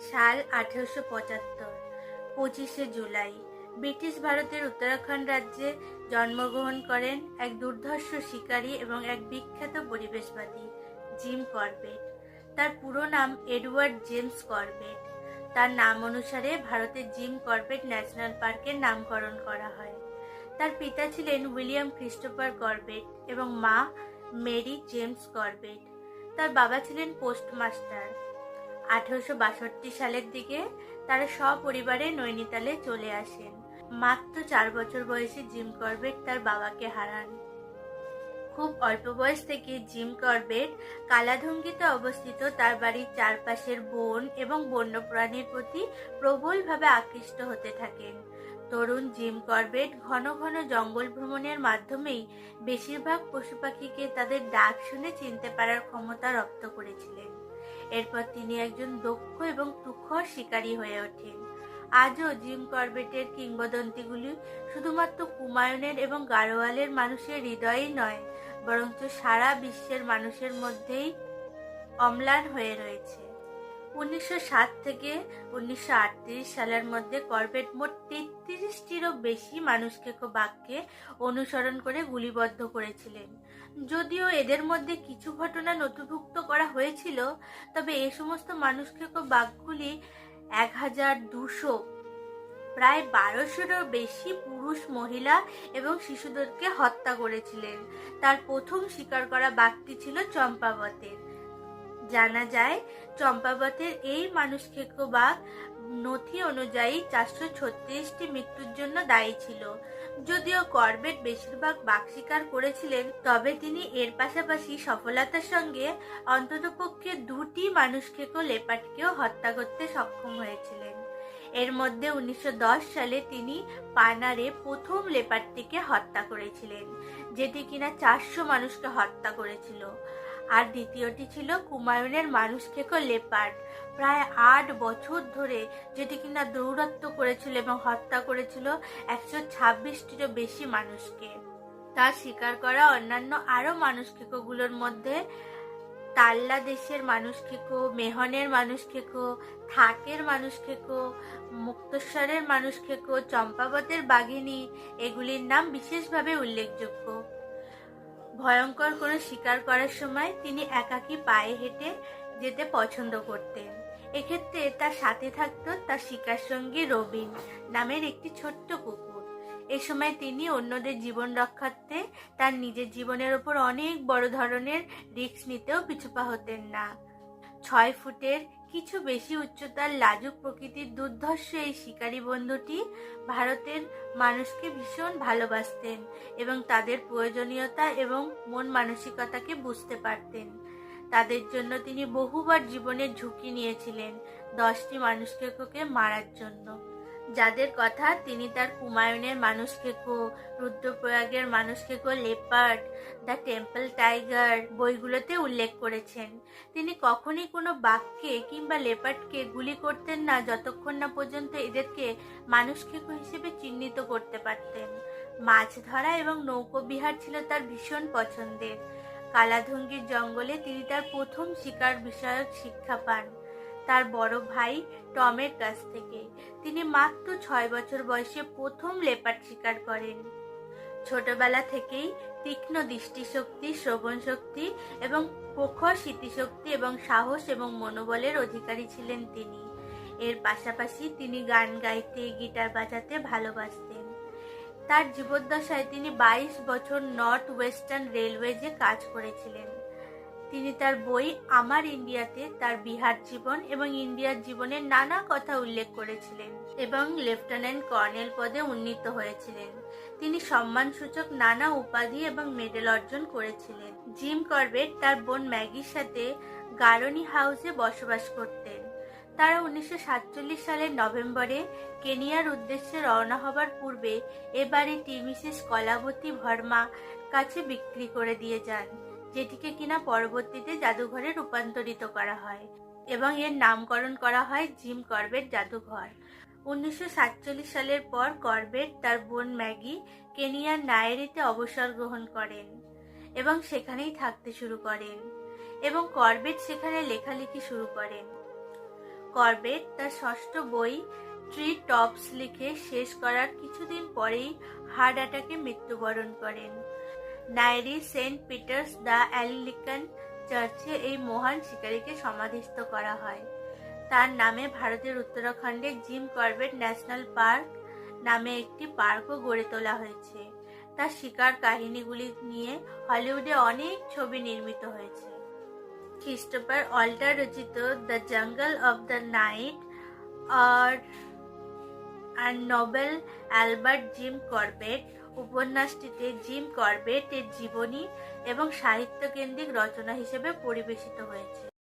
সাল আঠেরোশো পঁচাত্তর, পঁচিশে জুলাই। ব্রিটিশ ভারতের উত্তরাখণ্ড রাজ্যে জন্মগ্রহণ করেন এক দুর্ধর্ষ শিকারী এবং এক বিখ্যাত পরিবেশবাদী, জিম করবেট। তার পুরো নাম এডওয়ার্ড জেমস করবেট। তার নাম অনুসারে ভারতের জিম করবেট ন্যাশনাল পার্কের নামকরণ করা হয়। তার পিতা ছিলেন উইলিয়াম ক্রিস্টোফার করবেট এবং মা মেরি জেমস করবেট। তার বাবা ছিলেন পোস্টমাস্টার। আঠারোশো বাষট্টি সালের দিকে তারা সপরিবারে নৈনিতালে চলে আসেন। মাত্র চার বছর বয়সে জিম করবেট তার বাবাকে হারান। খুব অল্প বয়স থেকে জিম করবেট কালাধঙ্গিতে অবস্থিত তার বাড়ির চারপাশের বন এবং বন্যপ্রাণীর প্রতি প্রবলভাবে আকৃষ্ট হতে থাকেন। তরুণ জিম করবেট ঘন ঘন জঙ্গল ভ্রমণের মাধ্যমেই বেশিরভাগ পশু পাখিকে তাদের ডাক শুনে চিনতে পারার ক্ষমতা রপ্ত করেছিলেন। এরপর তিনি একজন দক্ষ এবং তুখর শিকারী হয়ে ওঠেন। আজও জিম করবেটের কিংবদন্তিগুলি শুধুমাত্র কুমায়ুনের এবং গাড়োয়ালের মানুষের হৃদয়েই নয়, বরঞ্চ সারা বিশ্বের মানুষের মধ্যেই অম্লান হয়ে রয়েছে। উনিশশো সাত থেকে উনিশশো আটত্রিশ সালের মধ্যে করবেট মোট তেত্রিশটিরও বেশি মানুষকে বাক্যে অনুসরণ করে গুলিবদ্ধ করেছিলেন। যদিও এদের মধ্যে কিছু ঘটনা নথিভুক্ত করা হয়েছিল, তবে এ সমস্ত মানুষকে বাঘগুলি এক হাজার দুশো, প্রায় বারোশোরও বেশি পুরুষ, মহিলা এবং শিশুদেরকে হত্যা করেছিলেন। তার প্রথম শিকার করা বাঘটি ছিল চম্পাবতের। জানা যায়, চম্পাবতের এই মানুষ খেকো বাঘ নথি অনুযায়ী চারশো ছত্রিশটি মৃত্যুর জন্য দায়ী ছিল। যদিও করবেট বেশিরভাগ বাঘ শিকার করেছিলেন, তবে তিনি এর পাশাপাশি সফলতার সঙ্গে অন্ততপক্ষে দুটি মানুষ খেকো লেপাটকেও হত্যা করতে সক্ষম হয়েছিলেন। এর মধ্যে উনিশশো দশ সালে তিনি পানারে প্রথম লেপারটিকে হত্যা করেছিলেন, যেটি কিনা চারশো মানুষকে হত্যা করেছিল। আর দ্বিতীয়টি ছিল কুমায়ুনের মানুষ খেকো লেপার্ড। প্রায় আট বছর ধরে যেটি কিনা দৌরত্ব করেছিল এবং হত্যা করেছিল একশো ছাব্বিশটিরও বেশি মানুষকে। তার শিকার করা অন্যান্য আরও মানুষ খেকোগুলোর মধ্যে তাল্লা দেশের মানুষ খেকো মেহনের মানুষ খেকো থাকের মানুষ খেকো মুক্তেশ্বরের মানুষ খেকো চম্পাবতের বাঘিনী, এগুলির নাম বিশেষভাবে উল্লেখযোগ্য। ভয়ঙ্কর কোনো শিকার করার সময় তিনি একাকী পায়ে হেঁটে যেতে পছন্দ করতেন। এক্ষেত্রে তার সাথে থাকত তার শিকার সঙ্গী রবিন নামের একটি ছোট্ট কুকুর। এ সময় তিনি অন্যদের জীবন রক্ষার্থে তার নিজের জীবনের ওপর অনেক বড় ধরনের রিস্ক নিতেও পিছুপা হতেন না। ছয় ফুটের কিছু বেশি উচ্চতার লাজুক প্রকৃতির দুর্ধর্ষ এই শিকারী বন্ধুটি ভারতের মানুষকে ভীষণ ভালোবাসতেন এবং তাদের প্রয়োজনীয়তা এবং মন মানসিকতাকে বুঝতে পারতেন। তাদের জন্য তিনি বহুবার জীবনের ঝুঁকি নিয়েছিলেন দশটি মানুষকে মারার জন্য। যাদের কথা তিনি তার কুমায়ুনের মানুষ খেকো রুদ্রপ্রয়াগের মানুষ খেকো লেপার্ড, দ্য টেম্পল টাইগার বইগুলোতে উল্লেখ করেছেন। তিনি কখনই কোনো বাঘকে কিংবা লেপার্ডকে গুলি করতেন না যতক্ষণ না পর্যন্ত এদেরকে মানুষ খেকো হিসেবে চিহ্নিত করতে পারতেন। মাছ ধরা এবং নৌকোবিহার ছিল তার ভীষণ পছন্দের। কালাধঙ্গির জঙ্গলে তিনি তার প্রথম শিকার বিষয়ক শিক্ষা পান। তার বড় ভাই টমের কাছ থেকে। তিনি মাত্র ছয় বছর বয়সে প্রথম লেপার্ড শিকার করেন। ছোটবেলা থেকেই তীক্ষ্ণ দৃষ্টিশক্তি, শ্রবণ শক্তি এবং প্রখর স্মৃতিশক্তি এবং সাহস এবং মনোবলের অধিকারী ছিলেন তিনি। এর পাশাপাশি তিনি গান গাইতে, গিটার বাজাতে ভালোবাসতেন। তার জীবদ্দশায় তিনি বাইশ বছর নর্থ ওয়েস্টার্ন রেলওয়েজে কাজ করেছিলেন। তিনি তার বই আমার ইন্ডিয়াতে তার বিহার জীবন এবং ইন্ডিয়ার জীবনের নানা কথা উল্লেখ করেছিলেন এবং লেফটেন্যান্ট কর্নেল পদে উন্নীত হয়েছিলেন। তিনি সম্মানসূচক নানা উপাধি এবং মেডেল অর্জন করেছিলেন। জিম করবেট তার বোন ম্যাগির সাথে গারনি হাউসে বসবাস করতেন। তারা উনিশশো সাতচল্লিশ সালের নভেম্বরে কেনিয়ার উদ্দেশ্যে রওনা হবার পূর্বে এ বাড়িটি মিসেস কলাবতী ভর্মা কাছে বিক্রি করে দিয়ে যান। যেটিকে কিনা পরবর্তীতে জাদুঘরে রূপান্তরিত করা হয় এবং এর নামকরণ করা হয় জিম করবেট জাদুঘর। উনিশশো সাতচল্লিশ সালের পর করবেট তার বোন ম্যাগি কেনিয়ার নায়েরিতে অবসর গ্রহণ করেন এবং সেখানেই থাকতে শুরু করেন এবং করবেট সেখানে লেখালেখি শুরু করেন। করবেট তার ষষ্ঠ বই ট্রি টপস লিখে শেষ করার কিছুদিন পরেই হার্ট অ্যাটাকে মৃত্যুবরণ করেন। নাইরি সেন্ট পিটার্স দ্য অ্যালিলিকান চার্চে এই মহান শিকারীকে সমাধিস্থ করা হয়। তার নামে ভারতের উত্তরাখণ্ডে জিম করবেট ন্যাশনাল পার্ক নামে একটি পার্কও গড়ে তোলা হয়েছে। তার শিকার কাহিনীগুলি নিয়ে হলিউডে অনেক ছবি নির্মিত হয়েছে। খ্রিস্টোফার অল্টার রচিত the jungle of the night আর আর নোবেল অ্যালবার্ট জিম করবেট উপন্যাসটিতে জিম করবেটের জীবনী এবং সাহিত্য কেন্দ্রিক রচনা হিসেবে পরিবেশিত হয়েছে।